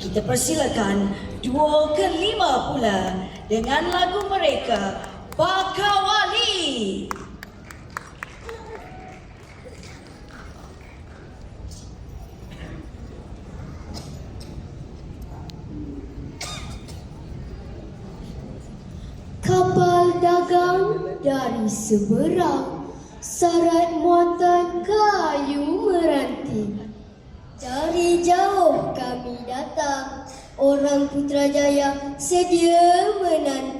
kita persilakan duo kelima pula dengan lagu mereka Bakawali. Kapal dagang dari seberang Syarat muatan kayu meranti Dari jauh kami datang. Orang Putrajaya sedia menanti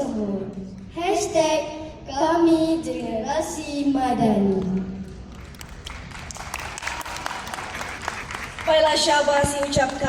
subur. Hashtag kami generasi madani. Baiklah syabas diucapkan.